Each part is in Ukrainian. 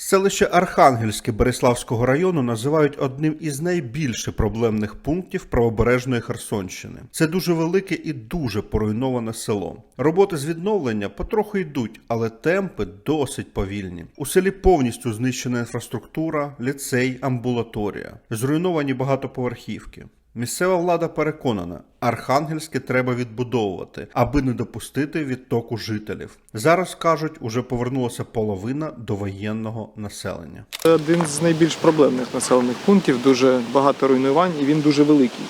Селище Архангельське Береславського району називають одним із найбільше проблемних пунктів правобережної Херсонщини. Це дуже велике і дуже поруйноване село. Роботи з відновлення потроху йдуть, але темпи досить повільні. У селі повністю знищена інфраструктура, ліцей, амбулаторія, зруйновані багатоповерхівки. Місцева влада переконана, Архангельське треба відбудовувати, аби не допустити відтоку жителів. Зараз кажуть, уже повернулася половина довоєнного населення. Це один з найбільш проблемних населених пунктів, дуже багато руйнувань і він дуже великий.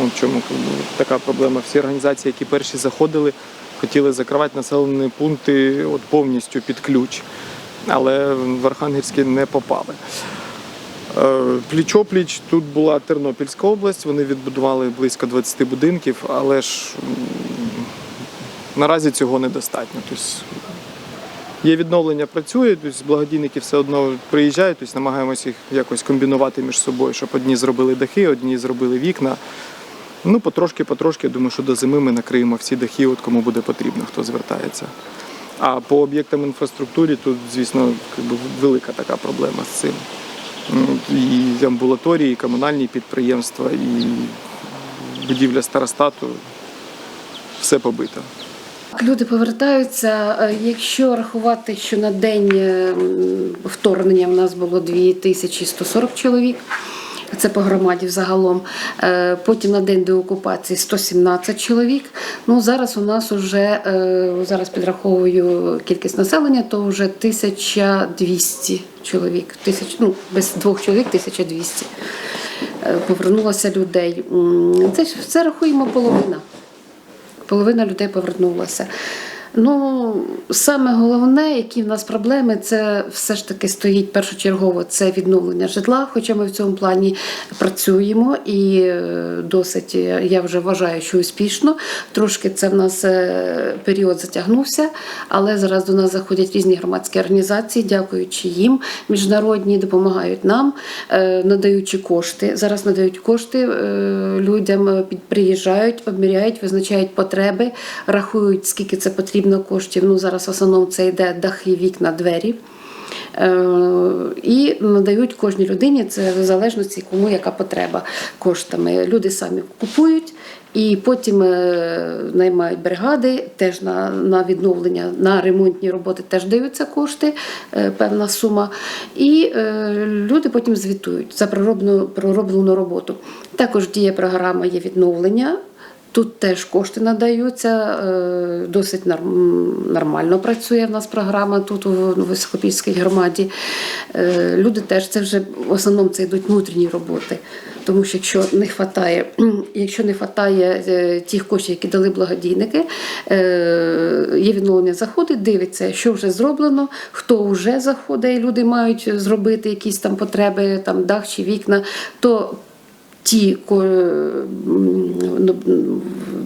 От чому така проблема. Всі організації, які перші заходили, хотіли закривати населені пункти от повністю під ключ, але в Архангельське не попали. Е, Пліч-опліч тут була Тернопільська область, вони відбудували близько 20 будинків, але ж наразі цього недостатньо. Тобто Є відновлення, працює, тобто благодійники все одно приїжджають, тобто намагаємося їх якось комбінувати між собою, щоб одні зробили дахи, одні зробили вікна. Ну, потрошки, потрошки, думаю, що до зими ми накриємо всі дахи, от кому буде потрібно, хто звертається. А по об'єктам інфраструктури тут, звісно, велика така проблема з цим. Ну, І амбулаторії, і комунальні підприємства, і будівля старостату все побито. Люди повертаються. Е, Якщо рахувати, що на день е, вторгнення в нас було 2140 чоловік. Це по громаді взагалом. Е, Потім на день деокупації 117 чоловік. Ну зараз у нас вже е, зараз підраховую кількість населення, то вже 1200 чоловік. Тисяч, ну, без двох чоловік 1200 е, повернулося людей. Це це рахуємо половина половина людей повернулася. Ну, саме головне, які в нас проблеми, це все ж таки стоїть першочергово це відновлення житла. Хоча ми в цьому плані працюємо і е, досить, е, я вже вважаю, що успішно. Трошки це в нас е, період затягнувся, але зараз до нас заходять різні громадські організації, дякуючи їм, міжнародні допомагають нам, надаючи кошти. Зараз надають кошти людям, приїжджають, обміряють, визначають потреби, рахують, скільки це потрібно коштів. Ну зараз в основному це йде дахи, вікна, двері. Е, І надають кожній людині це в залежності, кому яка потреба коштами. Люди самі купують і потім е, наймають бригади, теж на, на відновлення, на ремонтні роботи теж даються кошти, е, певна сума. І люди потім звітують за пророблену, пророблену роботу. Також діє програма є відновлення. Тут теж кошти надаються, е, досить нормально працює в нас програма тут у Високопільській громаді. Е, Люди теж це вже в основному це йдуть внутрішні роботи. Тому що якщо не вистачає, якщо не вистачає е, тих коштів, які дали благодійники, є відновлення заходить, дивиться, що вже зроблено, хто вже заходить, люди мають зробити якісь там потреби, там дах чи вікна, то ті, ну,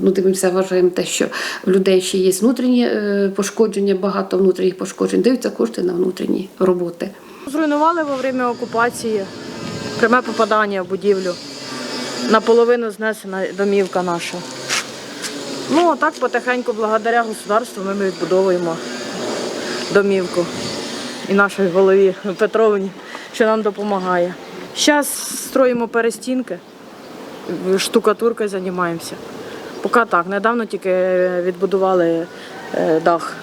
ну, дивимося, вважаємо те, що в людей ще є внутрішні е, пошкодження, багато внутрішніх пошкоджень, даються кошти на внутрішні роботи. Зруйнували во время окупації пряме попадання в будівлю. Наполовину знесена домівка наша. Ну, а так потихеньку, благодаря государству, ми відбудовуємо домівку і нашій голові Петровні, що нам допомагає. Зараз строїмо перестінки, штукатуркою займаємося. Поки так, недавно тільки відбудували е, дах.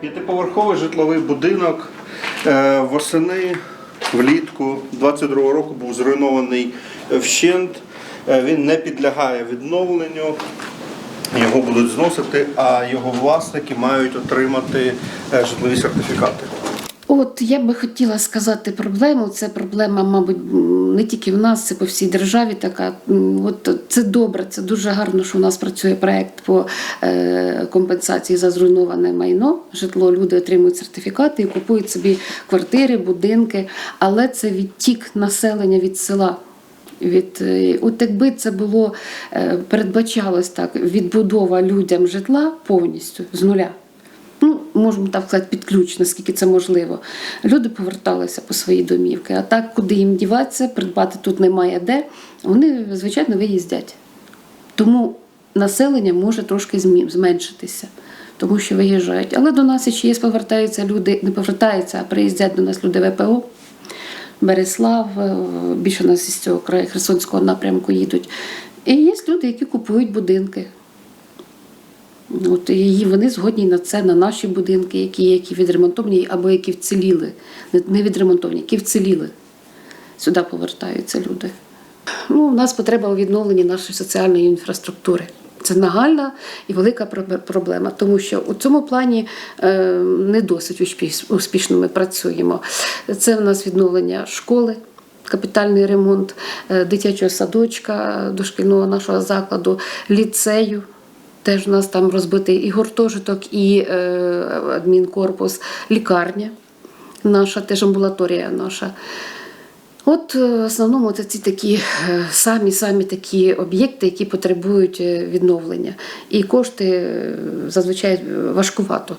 П'ятиповерховий житловий будинок е, восени влітку 22-го року був зруйнований вщент. Е, Він не підлягає відновленню. Його будуть зносити, а його власники мають отримати е, житлові сертифікати. От я би хотіла сказати проблему. Це проблема, мабуть, не тільки в нас, це по всій державі. Така от це добре, це дуже гарно, що у нас працює проект по е, компенсації за зруйноване майно. Житло люди отримують сертифікати і купують собі квартири, будинки, але це відтік населення від села. Від е, от якби це було е, передбачалось так, відбудова людям житла повністю з нуля. Ну, можемо так сказати, під ключ, наскільки це можливо. Люди поверталися по свої домівки. А так, куди їм діватися, придбати тут немає де, вони, звичайно, виїздять. Тому населення може трошки зменшитися, тому що виїжджають. Але до нас ще є повертаються люди, не повертаються, а приїздять до нас люди ВПО. Береслав, е, більше у нас із цього краю Херсонського напрямку їдуть. І є люди, які купують будинки. От і вони згодні на це, на наші будинки, які, які відремонтовані або які вціліли. Не- відремонтовані, які вціліли. Сюди повертаються люди. Ну, у нас потреба у відновленні нашої соціальної інфраструктури. Це нагальна і велика проблема, тому що у цьому плані е, не досить успіш- успішно ми працюємо. Це в нас відновлення школи, капітальний ремонт е, дитячого садочка, дошкільного нашого закладу, ліцею. Теж у нас там розбитий і гуртожиток, і е, адмінкорпус, лікарня наша, теж амбулаторія наша. От е, в основному це ці такі е, самі самі такі об'єкти, які потребують е, відновлення. І кошти е, зазвичай е, важкувато,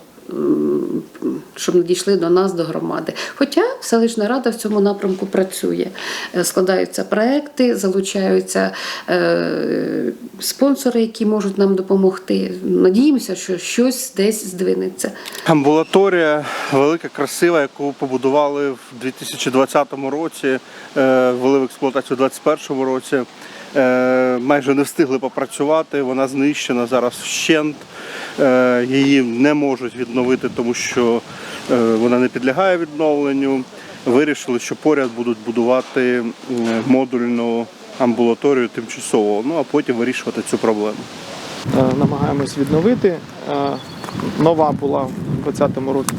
щоб надійшли до нас, до громади. Хоча селищна рада в цьому напрямку працює. Е, Складаються проекти, залучаються е, спонсори, які можуть нам допомогти. Надіємося, що щось десь здвинеться. Амбулаторія велика, красива, яку побудували в 2020 році, е, ввели в експлуатацію у 2021 році. Е, Майже не встигли попрацювати, вона знищена зараз вщент. Е, Її не можуть відновити, тому що е, вона не підлягає відновленню. Вирішили, що поряд будуть будувати модульну амбулаторію тимчасово, ну а потім вирішувати цю проблему. Намагаємось відновити. Нова була в 2020 році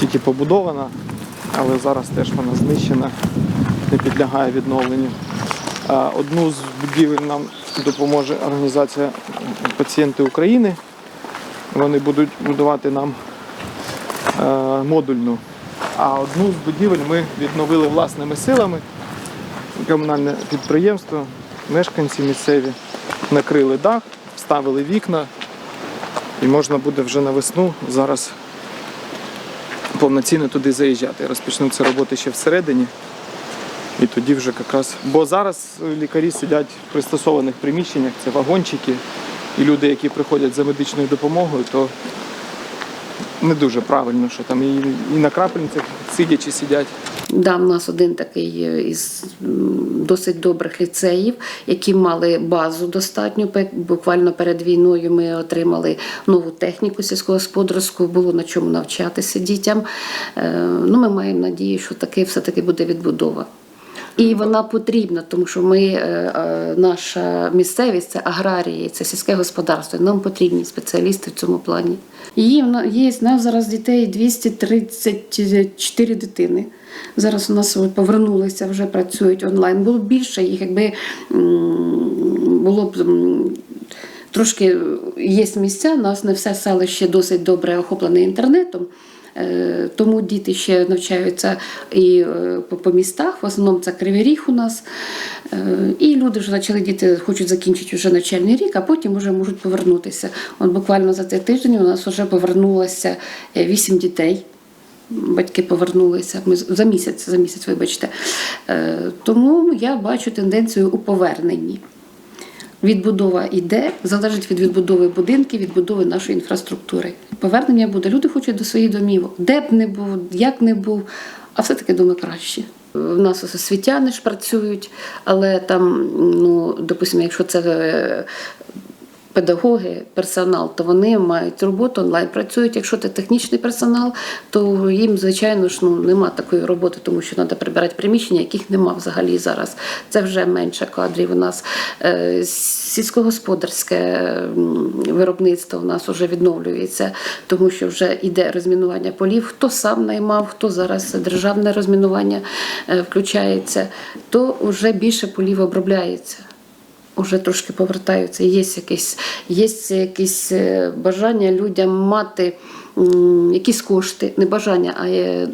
тільки побудована, але зараз теж вона знищена, не підлягає відновленню. Одну з будівель нам допоможе організація Пацієнти України. Вони будуть будувати нам е, модульну. А одну з будівель ми відновили власними силами. Комунальне підприємство, мешканці місцеві накрили дах, вставили вікна, і можна буде вже на весну зараз повноцінно туди заїжджати. Розпочнуться роботи ще всередині. І тоді вже якраз. Бо зараз лікарі сидять в пристосованих приміщеннях, це вагончики, і люди, які приходять за медичною допомогою, то не дуже правильно, що там і, і на крапельницях сидячи сидять. Да, в нас один такий е, із досить добрих ліцеїв, які мали базу достатню. Буквально перед війною ми отримали нову техніку сільськогосподарську, було на чому навчатися дітям. Е, Ну, ми маємо надію, що таки все-таки буде відбудова. І вона потрібна, тому що ми, е, е, наша місцевість це аграрії, це сільське господарство. Нам потрібні спеціалісти в цьому плані. На- є в нас зараз дітей 234 дитини. Зараз у нас повернулися, вже працюють онлайн. Було б більше їх, якби було б. Трошки є місця, у нас не все селище досить добре охоплене інтернетом. Е, Тому діти ще навчаються і е, по, містах. В основному це Кривий Ріг у нас. Е, І люди вже почали діти хочуть закінчити вже навчальний рік, а потім вже можуть повернутися. От буквально за цей тиждень у нас вже повернулося вісім дітей. Батьки повернулися ми за місяць, за місяць, вибачте. Тому я бачу тенденцію у поверненні. Відбудова йде, залежить від відбудови будинків, відбудови нашої інфраструктури. Повернення буде. Люди хочуть до своїх домівок, де б не був, як не був, а все-таки дома краще. У нас освітяни ж працюють, але там, ну, допустимо, якщо це е, педагоги, персонал, то вони мають роботу онлайн працюють. Якщо це технічний персонал, то їм, звичайно ж, ну немає такої роботи, тому що треба прибирати приміщення, яких нема взагалі зараз. Це вже менше кадрів. У нас Е, сільськогосподарське виробництво у нас вже відновлюється, тому що вже йде розмінування полів. Хто сам наймав, хто зараз державне розмінування е, включається, то вже більше полів обробляється вже трошки повертаються. Є якісь, є якесь е, бажання людям мати якісь кошти, не бажання, а е,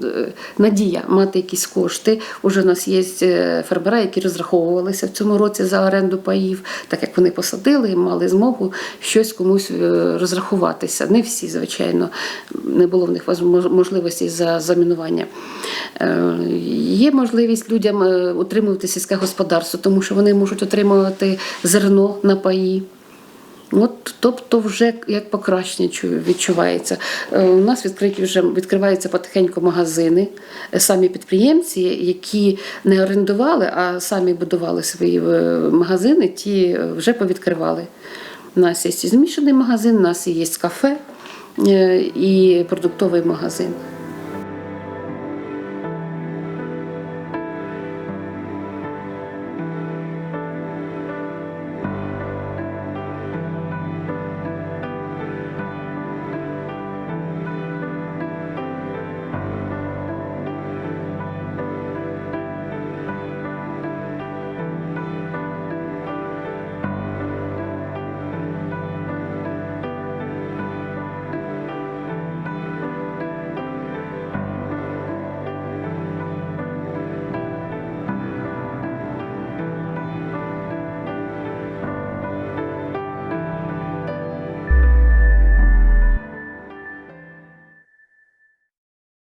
надія мати якісь кошти. Уже у нас є е, фермера, які розраховувалися в цьому році за оренду паїв, так як вони посадили мали змогу щось комусь е, розрахуватися. Не всі, звичайно, не було в них можливості за замінування. Е, Є можливість людям е, утримувати сільське господарство, тому що вони можуть отримувати зерно на паї. От, тобто, вже як покращення відчувається. Е, У нас відкриті вже відкриваються потихеньку магазини. Е, Самі підприємці, які не орендували, а самі будували свої е, магазини, ті вже повідкривали. У нас є змішаний магазин, у нас є кафе і продуктовий магазин.